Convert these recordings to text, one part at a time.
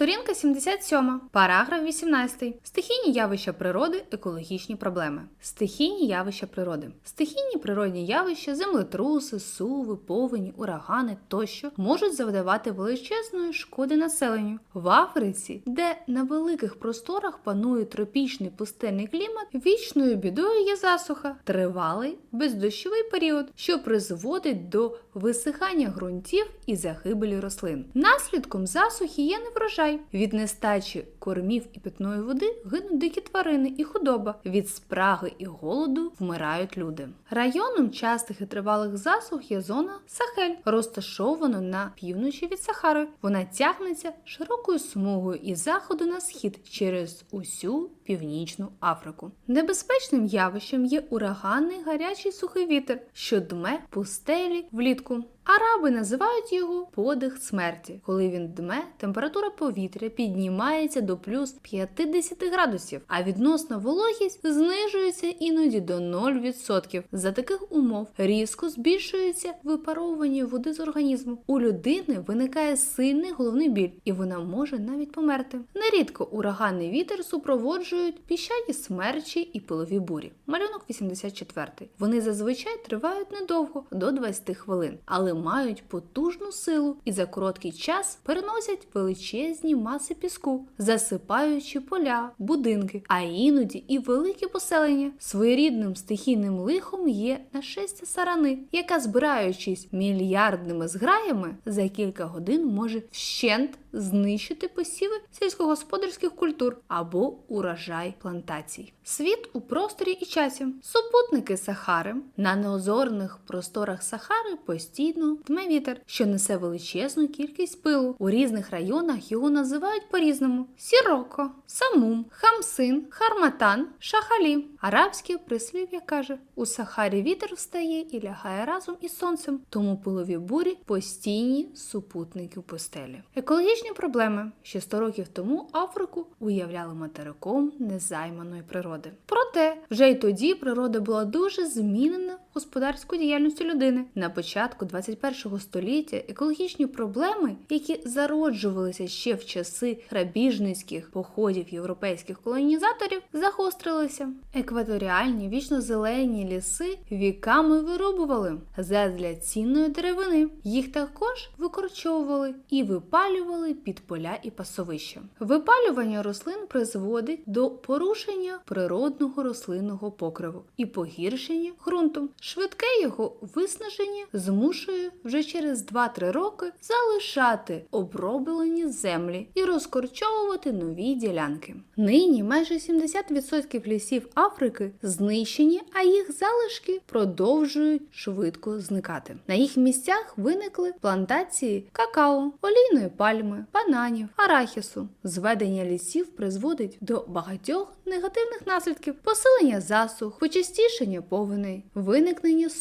Сторінка 77, параграф 18. Стихійні явища природи, екологічні проблеми. Стихійні явища природи. Стихійні природні явища, землетруси, суви, повені, урагани тощо можуть завдавати величезної шкоди населенню. В Африці, де на великих просторах панує тропічний пустельний клімат, вічною бідою є засуха, тривалий бездощовий період, що призводить до висихання ґрунтів і загибелі рослин. Наслідком засухи є неврожай. Від нестачі кормів і питної води гинуть дикі тварини і худоба. Від спраги і голоду вмирають люди. Районом частих і тривалих засух є зона Сахель, розташована на півночі від Сахари. Вона тягнеться широкою смугою із заходу на схід через усю північну Африку. Небезпечним явищем є ураганний гарячий сухий вітер, що дме пустелі влітку. Араби називають його подих смерті. Коли він дме, температура повітря піднімається до плюс 50 градусів, а відносна вологість знижується іноді до 0%. За таких умов різко збільшується випаровування води з організму. У людини виникає сильний головний біль, і вона може навіть померти. Нерідко ураганний вітер супроводжують піщані смерчі і пилові бурі. Малюнок 84. Вони зазвичай тривають недовго до 20 хвилин, але мають потужну силу і за короткий час переносять величезні маси піску, засипаючи поля, будинки, а іноді і великі поселення. Своєрідним стихійним лихом є нашестя сарани, яка, збираючись мільярдними зграями, за кілька годин може вщент знищити посіви сільськогосподарських культур або урожай плантацій. Світ у просторі і часі. Супутники Сахари на неозорних просторах Сахари постійно дме вітер, що несе величезну кількість пилу. У різних районах його називають по-різному: сіроко, самум, хамсин, харматан, шахалі. Арабське прислів'я каже: у Сахарі вітер встає і лягає разом із сонцем, тому пилові бурі постійні супутники пустелі. Екологічні проблеми ще 100 років тому Африку уявляли материком незайманої природи. Проте вже й тоді природа була дуже змінена господарською діяльністю людини. На початку 21 століття екологічні проблеми, які зароджувалися ще в часи грабіжницьких походів європейських колонізаторів, загострилися. Екваторіальні вічно-зелені ліси віками вирубували задля цінної деревини. Їх також викорчовували і випалювали під поля і пасовища. Випалювання рослин призводить до порушення природного рослинного покриву і погіршення ґрунту. Швидке його виснаження змушує вже через 2-3 роки залишати оброблені землі і розкорчовувати нові ділянки. Нині майже 70% лісів Африки знищені, а їх залишки продовжують швидко зникати. На їх місцях виникли плантації какао, олійної пальми, бананів, арахісу. Зведення лісів призводить до багатьох негативних наслідків: посилення засух, почастішення повеней, виникнення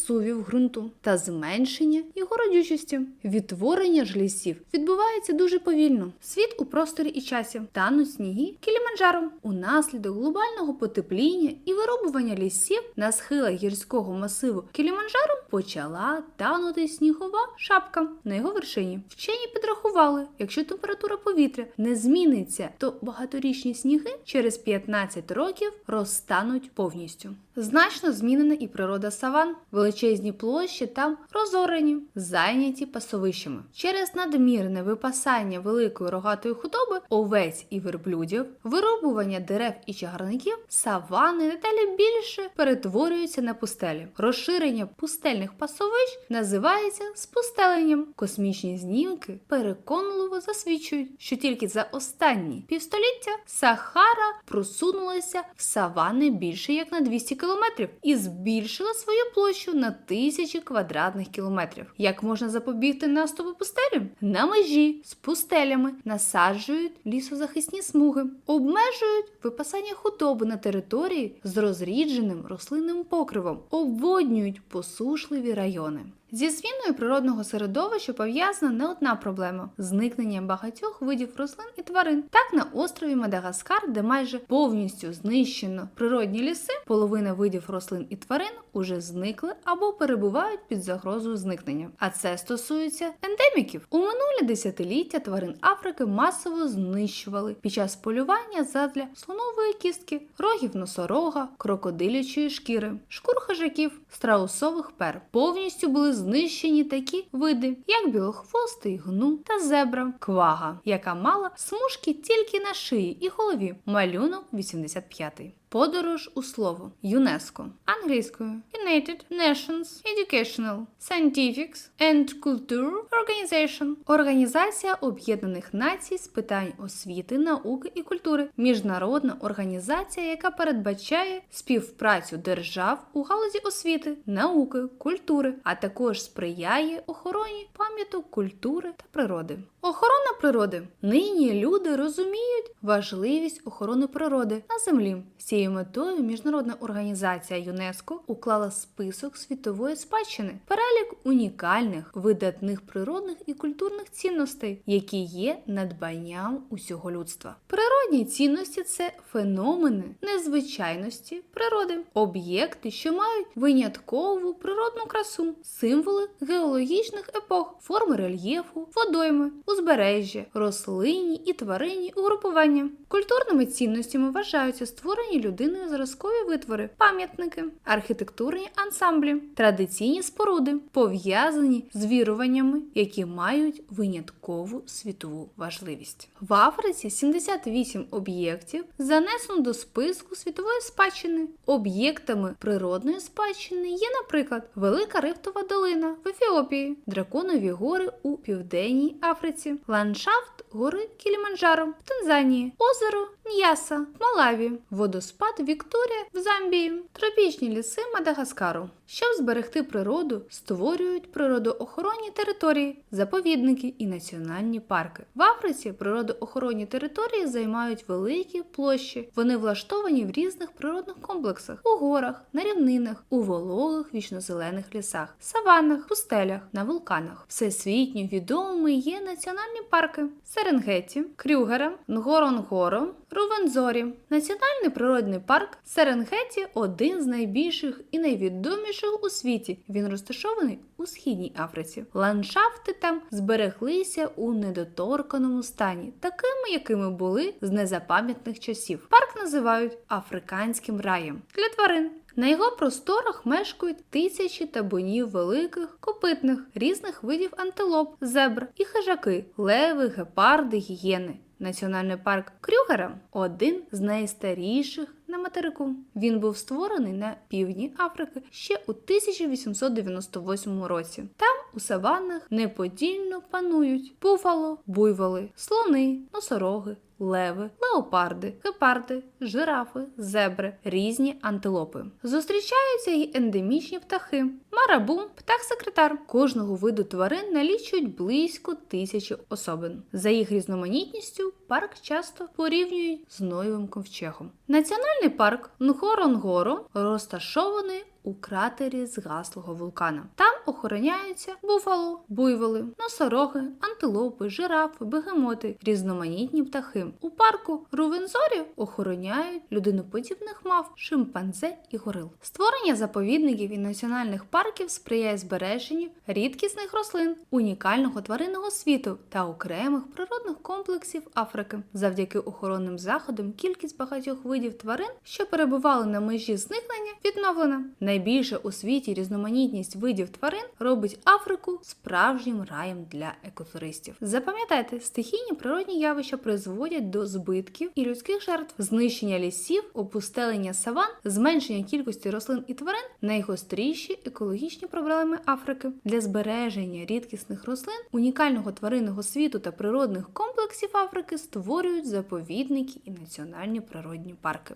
сувів ґрунту та зменшення його родючості. Відтворення ж лісів відбувається дуже повільно. Світ у просторі і часі тануть сніги Кіліманджаро. Унаслідок глобального потепління і вирубування лісів на схилах гірського масиву Кіліманджаро почала танути снігова шапка на його вершині. Вчені підрахували, якщо температура повітря не зміниться, то багаторічні сніги через 15 років розтануть повністю. Значно змінена і природа саван. Величезні площі там розорені, зайняті пасовищами. Через надмірне випасання великої рогатої худоби, овець і верблюдів, вирубування дерев і чагарників, савани дедалі більше перетворюються на пустелі. Розширення пустельних пасовищ називається спустеленням. Космічні знімки переконливо засвідчують, що тільки за останні півстоліття Сахара просунулася в савани більше як на 200 кілометрів і збільшила свою площу на тисячі квадратних кілометрів. Як можна запобігти наступу пустелі? На межі з пустелями насаджують лісозахисні смуги, обмежують випасання худоби на території з розрідженим рослинним покривом, обводнюють посушливі райони. Зі зміною природного середовища пов'язана не одна проблема зникнення багатьох видів рослин і тварин. Так на острові Мадагаскар, де майже повністю знищено природні ліси, половина видів рослин і тварин уже зникли або перебувають під загрозою зникнення. А це стосується ендеміків. У минулі десятиліття тварин Африки масово знищували під час полювання задля слонової кістки, рогів носорога, крокодилячої шкіри, шкур хижаків, страусових пер. Повністю були знищені такі види, як білохвостий гну та зебра, квага, яка мала смужки тільки на шиї і голові. Малюнок 85. Подорож у слово ЮНЕСКО англійською United Nations Educational Scientific and Culture Organization Організація Об'єднаних Націй з питань освіти, науки і культури, міжнародна організація, яка передбачає співпрацю держав у галузі освіти, науки, культури, а також сприяє охороні пам'яток культури та природи. Охорона природи. Нині люди розуміють важливість охорони природи на землі. Цією метою міжнародна організація ЮНЕСКО уклала список світової спадщини, перелік унікальних видатних природних і культурних цінностей, які є надбанням усього людства. Природні цінності це феномени незвичайності природи, об'єкти, що мають виняткову природну красу, символи геологічних епох, форми рельєфу, водойми, узбережжя, рослинні і тваринні угрупування. Культурними цінностями вважаються створені людиною зразкові витвори, пам'ятники, архітектурні ансамблі, традиційні споруди, пов'язані з віруваннями, які мають виняткову світову важливість. В Африці 78 об'єктів занесено до списку світової спадщини. Об'єктами природної спадщини є, наприклад, Велика Рифтова долина в Ефіопії, драконові гори у Південній Африці, ландшафт гори Кіліманджаро в Танзанії, озеро Ньяса в Малаві, водоспад Вікторія в Замбії, тропічні ліси Мадагаскару. Щоб зберегти природу, створюють природоохоронні території, заповідники і національні парки. В Африці природоохоронні території займають великі площі. Вони влаштовані в різних природних комплексах у горах, на рівнинах, у вологих вічнозелених лісах, саваннах, пустелях, на вулканах. Всесвітньо відомими є національні парки Серенгеті, Крюгера, Нгоронгоро, Рувензорі. Національний природний парк Серенгеті один з найбільших і найвідоміших у світі. Він розташований у східній Африці. Ландшафти там збереглися у недоторканому стані, такими, якими були з незапам'ятних часів. Парк називають африканським раєм для тварин. На його просторах мешкають тисячі табунів великих, копитних, різних видів антилоп, зебр і хижаки, леви, гепарди, гієни. Національний парк Крюгера один з найстаріших на материку. Він був створений на півдні Африки ще у 1898 році. Там у саваннах неподільно панують буфало, буйволи, слони, носороги. Леви, леопарди, гепарди, жирафи, зебри, різні антилопи. Зустрічаються й ендемічні птахи. Марабу, птах-секретар. Кожного виду тварин налічують близько тисячі особин. За їх різноманітністю парк часто порівнюють з Ноєвим ковчегом. Національний парк Нхоронгоро розташований у кратері згаслого вулкана. Там охороняються буфало, буйволи, носороги, антилопи, жирафи, бегемоти, різноманітні птахи. У парку Рувензорі охороняють людиноподібних мав, шимпанзе і горил. Створення заповідників і національних парків сприяє збереженню рідкісних рослин, унікального тваринного світу та окремих природних комплексів Африки. Завдяки охоронним заходам кількість багатьох видів тварин, що перебували на межі зникнення, відновлена. Найбільша у світі різноманітність видів тварин робить Африку справжнім раєм для екотуристів. Запам'ятайте, стихійні природні явища призводять до збитків і людських жертв, знищення лісів, опустелення саван, зменшення кількості рослин і тварин найгостріші екологічні проблеми Африки. Для збереження рідкісних рослин, унікального тваринного світу та природних комплексів Африки створюють заповідники і національні природні парки.